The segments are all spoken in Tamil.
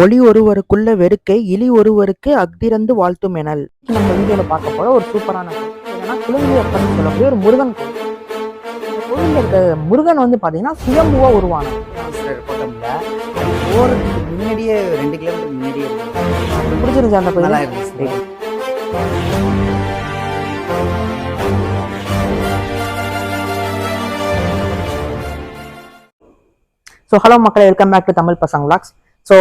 ஒளி ஒருவருக்குள்ள வெறுக்கை இலி ஒருவருக்கு அக்திறந்து வாழ்த்தும் எனல் நம்ம வீடியோல பார்க்க போற ஒரு சூப்பரான. என்னன்னா குழந்தை அப்பன்னு சொல்லக்கூடிய ஒரு முருகன் கோயில் இருக்க முருகன் வந்து பாத்தீங்கன்னா சுயம்புவா அது போறதுக்கு முன்னாடியே ரெண்டு கிலோமீட்டர் முன்னாடியே. பிடிச்சிருந்துச்சு அந்த கோயில் ஸோ ஹலோ மக்களே welcome back to Tamil Pasanga vlogs so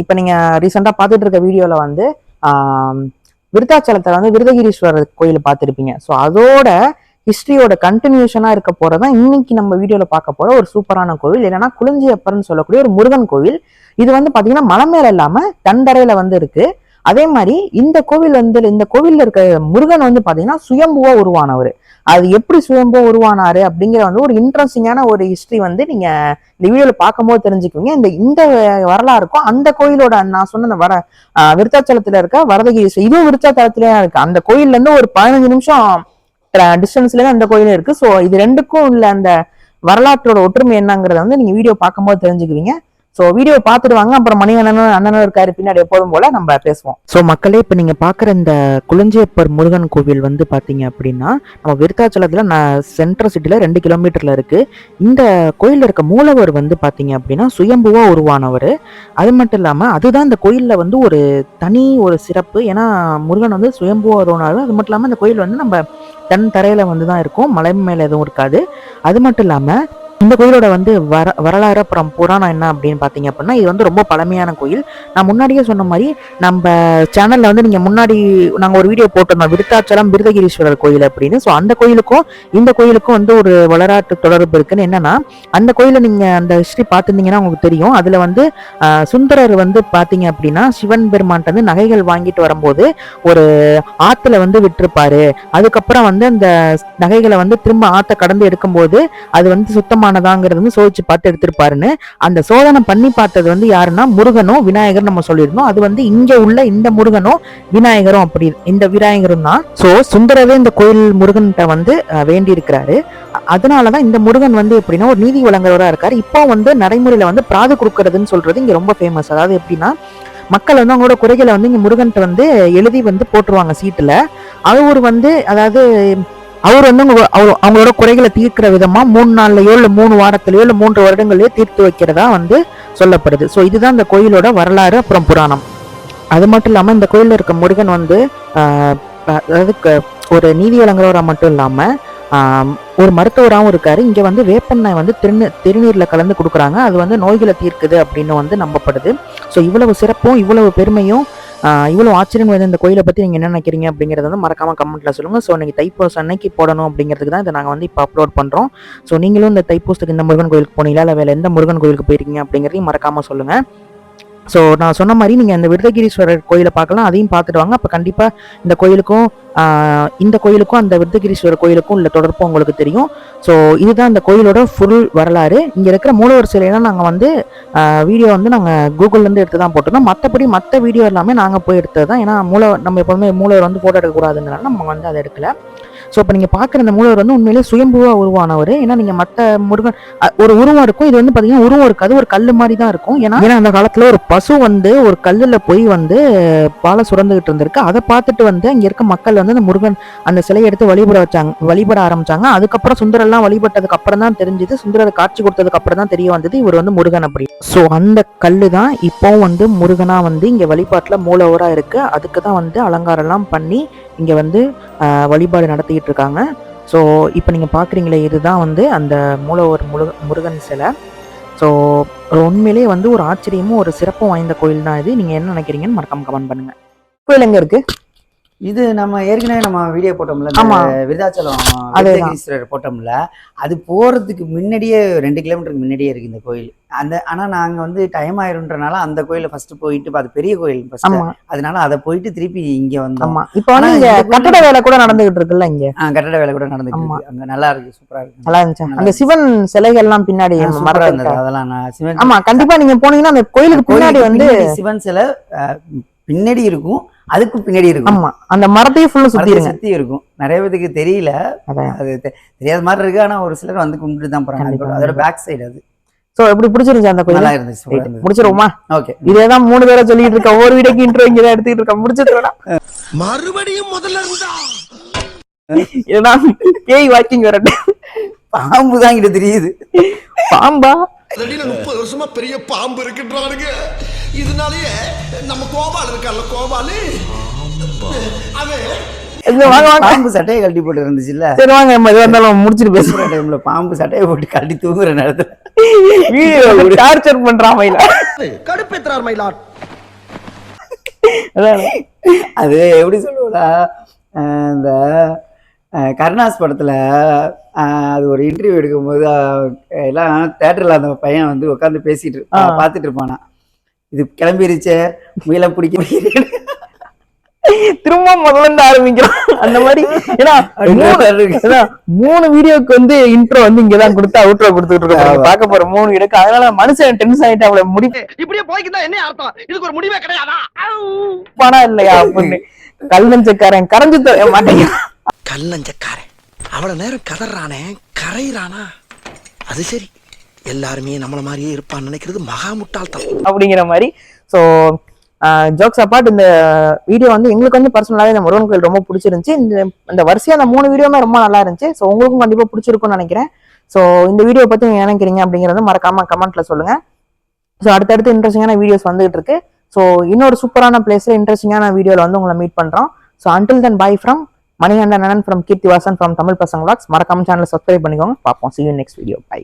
இப்போ நீங்கள் ரீசெண்டாக பார்த்துட்டு இருக்க வீடியோவில் வந்து விருத்தாச்சலத்தில் வந்து விருதகிரீஸ்வரர் கோயில் பார்த்துருப்பீங்க. ஸோ அதோட ஹிஸ்ட்ரியோட கண்டினியூஷனாக இருக்க போகிறது தான் இன்னைக்கு நம்ம வீடியோவில் பார்க்க போகிற ஒரு சூப்பரான கோவில். என்னன்னா குளிஞ்சியப்பர்னு சொல்லக்கூடிய ஒரு முருகன் கோவில். இது வந்து பார்த்தீங்கன்னா மலை மேலே இல்லாமல் தண்டரையில் வந்து இருக்குது அதே மாதிரி இந்த கோவில் வந்து இந்த கோவிலில் இருக்க முருகன் வந்து பார்த்தீங்கன்னா சுயம்புவாக உருவானவர். அது எப்படி சுயம்போ உருவானாரு அப்படிங்கிற வந்து ஒரு இன்ட்ரெஸ்டிங்கான ஒரு ஹிஸ்ட்ரி வந்து நீங்க இந்த வீடியோல பார்க்கும்போது தெரிஞ்சுக்குவீங்க. இந்த இந்த வரலாறுக்கும் அந்த கோயிலோட நான் சொன்ன அந்த வர விருத்தாச்சலத்துல இருக்க வரதகிரி இதுவும் விருத்தாச்சலத்திலேயே இருக்கு. அந்த கோயில்ல இருந்து ஒரு பதினஞ்சு நிமிஷம் டிஸ்டன்ஸ்ல அந்த கோயிலும் இருக்கு. ஸோ இது ரெண்டுக்கும் உள்ள அந்த வரலாற்றோட ஒற்றுமை என்னங்கிறத வந்து நீங்க வீடியோ பார்க்கும்போது தெரிஞ்சுக்குவீங்க. ஸோ வீடியோ பார்த்துட்டு வாங்க அப்புறம் மணி அண்ணனும் அண்ணனும் இருக்காரு. பின்னாடி எப்போதும் போல நம்ம பேசுவோம். ஸோ மக்களே இப்போ நீங்கள் பார்க்குற இந்த குளஞ்சியப்பர் முருகன் கோவில் வந்து பார்த்தீங்க அப்படின்னா நம்ம விருத்தாச்சலத்தில் நான் சென்ட்ரல் சிட்டியில் ரெண்டு கிலோமீட்டரில் இருக்குது இந்த கோயிலில் இருக்க மூலவர் வந்து பார்த்தீங்க அப்படின்னா சுயம்புவாக உருவானவர். அது மட்டும் இல்லாமல் அதுதான் இந்த கோயிலில் வந்து ஒரு தனி ஒரு சிறப்பு. ஏன்னா முருகன் வந்து சுயம்புவாக உருவானாரு அது மட்டும் இல்லாமல் இந்த கோயில் வந்து நம்ம தன் தரையில் வந்து தான் இருக்கும். மலை மேலே எதுவும் இருக்காது. அது மட்டும் இல்லாமல் இந்த கோயிலோட வந்து வர வரலாறு அப்புறம் புராணம் என்ன அப்படின்னு பார்த்தீங்க அப்படின்னா இது வந்து ரொம்ப பழமையான கோயில். நான் முன்னாடியே சொன்ன மாதிரி நம்ம சேனலில் வந்து நீங்கள் முன்னாடி நாங்கள் ஒரு வீடியோ போட்டிருந்தோம் விருத்தாச்சலம் விருதகிரீஸ்வரர் கோயில் அப்படின்னு. ஸோ அந்த கோயிலுக்கும் இந்த கோயிலுக்கும் வந்து ஒரு வரலாற்று தொடர்பு இருக்குன்னு என்னன்னா அந்த கோயிலை நீங்கள் அந்த ஹிஸ்ட்ரி பார்த்துருந்தீங்கன்னா உங்களுக்கு தெரியும். அதில் வந்து சுந்தரர் வந்து பார்த்தீங்க அப்படின்னா சிவன் பெருமான்ட்ட வந்து நகைகள் வாங்கிட்டு வரும்போது ஒரு ஆற்றுல வந்து விட்டுருப்பாரு. அதுக்கப்புறம் வந்து அந்த நகைகளை வந்து திரும்ப ஆற்ற கடந்து எடுக்கும்போது அது வந்து சரியானதாங்கிறது வந்து சோதிச்சு பார்த்து எடுத்திருப்பாருன்னு. அந்த சோதனை பண்ணி பார்த்தது வந்து யாருன்னா முருகனும் விநாயகர் நம்ம சொல்லியிருந்தோம். அது வந்து இங்க உள்ள இந்த முருகனும் விநாயகரும் அப்படி இந்த விநாயகரும் தான். சோ சுந்தரவே இந்த கோயில் முருகன்கிட்ட வந்து வேண்டி இருக்கிறாரு அதனாலதான் இந்த முருகன் வந்து எப்படின்னா ஒரு நீதி வழங்குறவரா இருக்காரு. இப்போ வந்து நடைமுறையில வந்து பிராது கொடுக்கறதுன்னு சொல்றது இங்க ரொம்ப ஃபேமஸ் அதாவது எப்படின்னா மக்கள் வந்து அவங்களோட குறைகளை வந்து இங்க முருகன்கிட்ட வந்து எழுதி வந்து போட்டுருவாங்க சீட்டுல. அவர் வந்து அதாவது அவர் வந்து அவங்க அவங்களோட குறைகளை தீர்க்கிற விதமா மூணு நாள்லையோ இல்லை மூணு வாரத்திலையோ இல்லை மூன்று வருடங்களையோ தீர்த்து வைக்கிறதா வந்து சொல்லப்படுது. ஸோ இதுதான் இந்த கோயிலோட வரலாறு அப்புறம் புராணம். அது மட்டும் இல்லாமல் இந்த கோயில்ல இருக்க முருகன் வந்து அதாவது ஒரு நீதி வழங்குறவராக மட்டும் இல்லாமல் ஒரு மருத்துவராகவும் இருக்காரு. இங்கே வந்து வேப்பெண்ணெய் வந்து திருநீ திருநீரில் கலந்து கொடுக்குறாங்க. அது வந்து நோய்களை தீர்க்குது அப்படின்னு வந்து நம்பப்படுது. ஸோ இவ்வளவு சிறப்பும் இவ்வளவு பெருமையும் இவ்வளோ ஆச்சரியம் இந்த கோயிலை பற்றி நீங்கள் என்ன நினைக்கிறீங்க அப்படிங்கறத வந்து மறக்காம கமெண்ட்டில் சொல்லுங்கள் ஸோ நீங்கள் தைப்பூசம் அன்னைக்கு போடணும் அப்படிங்கிறதுக்கு தான் இதை நாங்கள் வந்து இப்போ அப்லோட் பண்ணுறோம் ஸோ நீங்களும் இந்த தைப்பூசத்துக்கு இந்த முருகன் கோயிலுக்கு போனீங்களா? இல்லை வேலை எந்த முருகன் கோயிலுக்கு போயிருக்கீங்க அப்படிங்கிறதையும் மறக்காமல் சொல்லுங்கள் ஸோ நான் சொன்ன மாதிரி நீங்கள் இந்த விருதகிரீஸ்வரர் கோயிலை பார்க்கலாம் அதையும் பார்த்துட்டு வாங்க. அப்போ கண்டிப்பாக இந்த கோயிலுக்கும் இந்த கோயிலுக்கும் அந்த விருதகிரீஸ்வரர் கோயிலுக்கும் உள்ள தொடர்பும் உங்களுக்கு தெரியும். ஸோ இதுதான் இந்த கோயிலோட ஃபுல் வரலாறு. இங்கே இருக்கிற மூலவர் சிலையெல்லாம் நாங்கள் வந்து வீடியோ வந்து நாங்கள் கூகுள்லேருந்து எடுத்து தான் போட்டிருந்தோம். மற்றபடி மற்ற வீடியோ எல்லாமே நாங்கள் போய் எடுத்தது தான். ஏன்னா மூல நம்ம எப்போதுமே மூலவர் வந்து ஃபோட்டோ எடுக்கக்கூடாதுங்கிறனால நம்ம வந்து அதை எடுக்கல. ஸோ இப்போ நீங்கள் பார்க்குற இந்த மூலவர் வந்து உண்மையிலேயே சுயம்புவாக உருவானவர். ஏன்னா நீங்கள் மற்ற முருகன் ஒரு உருவம் இருக்கும். இது வந்து பார்த்தீங்கன்னா உருவம் இருக்காது ஒரு கல் மாதிரி தான் இருக்கும். ஏன்னா ஏன்னா அந்த காலத்தில் ஒரு பசு வந்து ஒரு கல்லில் போய் வந்து பாலை சுரந்துகிட்டு இருந்திருக்கு. அதை பார்த்துட்டு வந்து அங்கே இருக்க மக்கள் வந்து அந்த முருகன் அந்த சிலையை எடுத்து வழிபட வச்சாங்க வழிபட ஆரம்பிச்சாங்க. அதுக்கப்புறம் சுந்தரெல்லாம் வழிபட்டதுக்கு அப்புறம் தான் தெரிஞ்சது. சுந்தரர் காட்சி கொடுத்ததுக்கு அப்புறம் தான் தெரிய வந்தது இவர் வந்து முருகன் அப்படி. ஸோ அந்த கல்லு தான் இப்போ வந்து முருகனா வந்து இங்கே வழிபாட்டில் மூலவராக இருக்கு. அதுக்கு தான் வந்து அலங்காரம்லாம் பண்ணி இங்கே வந்து வழிபாடு நடத்திட்டு இருக்காங்க ஸோ இப்போ நீங்கள் பார்க்குறீங்களே இதுதான் வந்து அந்த மூலவர் முருக முருகன் சிலை. ஸோ உண்மையிலேயே வந்து ஒரு ஆச்சரியமும் ஒரு சிறப்பும் வாய்ந்த கோயில் தான் இது. நீங்கள் என்ன நினைக்கிறீங்கன்னு மறக்காம கமெண்ட் பண்ணுங்க. கோயில் எங்க இருக்கு? இது நம்ம ஏற்கனவே நம்ம வீடியோ போட்டோம்ல. விருதாச்சலம். விருதகிரீஸ்வரர் போட்டோம்ல அது போறதுக்கு முன்னாடியே ரெண்டு கிலோமீட்டருக்கு முன்னாடியே இருக்கு இந்த கோயில். அந்த ஆனா நாங்க வந்து டைம் ஆயிருன்றனால அந்த கோயில ஃபர்ஸ்ட் போயிட்டு அது பெரிய கோயில் ஃபர்ஸ்ட் அதனால அதை போயிட்டு திருப்பி இங்க வந்தோம். இப்போ வந்து கட்டட வேலை கூட நடந்துகிட்டு இருக்குல்ல இங்க? கட்டட வேலை கூட. இருக்கு. அங்க நல்லா இருக்கு சூப்பரா இருக்கு. நல்லா இருந்துச்சு. அந்த சிவன் சிலைகள்லாம் பின்னாடி சூப்பரா மரத்துல இருந்தது. இருக்கா? அதெல்லாம் நான் சிவன் ஆமா கண்டிப்பா நீங்க போனீங்கன்னா அந்த கோயிலுக்கு பின்னாடி வந்து பின்னாடி சிவன் சிலை பின்னாடி இருக்கும். அதுக்கு பின்னாடி இருக்கும். ஆமா அந்த மரத்தையும் ஃபுல்லா சுத்தி சுத்தி இருக்கும். நிறைய பேருக்கு தெரியல. அது தெரியாத மாதிரி இருக்கு. ஆனா ஒரு சிலர் வந்து கும்பிட்டு தான் போறாங்க அதோட- பேக் சைடு அது. சோ எப்படி பிடிச்சிருந்துச்சு அந்த கோயில்? நல்லா இருந்துச்சு. முடிச்சிருவோமா? ஓகே இதேதான் மூணு பேரை சொல்லிட்டு இருக்க ஒவ்வொரு வீடியோக்கு இன்ட்ரோ இங்க தான் எடுத்துக்கிட்டு இருக்கேன். முடிச்சிருக்கா மறுபடியும் முதல்ல இருந்தா? இதுதான் பேய் வாக்கிங் வரட்டு பாம்பு தான் கிட்ட தெரியுது. பாம்பா? முப்பது வருஷமா பெரிய பாம்பு இருக்குன்றானுங்க. இதனாலயே நம்ம கோபால் இருக்கான்ல கோபாலு. அவன் பாம்பு சட்டையை கழட்டி போட்டு இருந்துச்சுல்ல? சரி வாங்க நம்ம எதுவா இருந்தாலும் முடிச்சிட்டு பேசுறோம் தூங்குற டைம்ல பாம்பு சட்டையை போட்டு கழட்டி தூங்குற நேரத்துல. டார்ச்சர் பண்றான் மயில. கடுப்பேற்றார் மயிலாட் அதான். அது எப்படி சொல்லுவா இந்த கருணாஸ் படத்துல அது ஒரு இன்டர்வியூ எடுக்கும்போது எல்லாம் தேட்டர்ல அந்த பையன் வந்து உட்காந்து பேசிட்டு. பார்த்துட்டு இருப்பானா? இது கிளம்பிருச்சே முயல பிடிக்க திரும்ப முதல்ல இருந்து ஆரம்பிக்கிறோம். அந்த மாதிரி ஏன்னா மூணு- வீடியோக்கு வந்து இன்ட்ரோ வந்து இங்கதான் கொடுத்து அவுட்ரோ கொடுத்துட்டு இருக்கோம். பார்க்க போற மூணு வீடியோக்கு அதனால மனுஷன் டென்ஷன் ஆயிட்டு அவளை முடிப்பானா இப்படியே போய்க்குதா என்ன அர்த்தம்? இதுக்கு ஒரு முடிவே கிடையாதா? இல்லையா அப்படின்னு கல் நெஞ்சக்காரன் கரைஞ்சு தர மாட்டேங்கிறான் கல்லஞ்சக்காரன் அவ்வளவு நேரம் கதறானே கரையிறானா? அது சரி. எல்லாருமே நம்மளை மாதிரியே இருப்பான்னு நினைக்கிறது மகா முட்டாள்தனம். அப்படிங்கிற மாதிரி. ஸோ ஜோக்ஸ் அப்பார்ட் இந்த வீடியோ வந்து எங்களுக்கு வந்து பர்சனலாகவே இந்த முருகன் கோயில் ரொம்ப பிடிச்சிருந்துச்சி. இந்த இந்த வரிசையாக அந்த மூணு வீடியோமே ரொம்ப நல்லா இருந்துச்சு. ஸோ உங்களுக்கும் கண்டிப்பாக பிடிச்சிருக்கும்னு நினைக்கிறேன். ஸோ இந்த வீடியோ பற்றி நீங்கள் நினைக்கிறீங்க அப்படிங்கிறத மறக்காம கமெண்ட்ல சொல்லுங்கள் ஸோ அடுத்தடுத்து இன்ட்ரெஸ்டிங்கான வீடியோஸ் வந்துகிட்டு இருக்கு. ஸோ இன்னொரு சூப்பரான பிளேஸில் இன்ட்ரெஸ்டிங்கான வீடியோவில் வந்து உங்களை மீட் பண்ணுறோம் so until then bye from Manikandan from Keerthi Vasan from Tamil Pasanga vlogs மறக்காம சேனலை சப்ஸ்கிரைப் பண்ணிக்கோங்க. பார்ப்போம். See you next video bye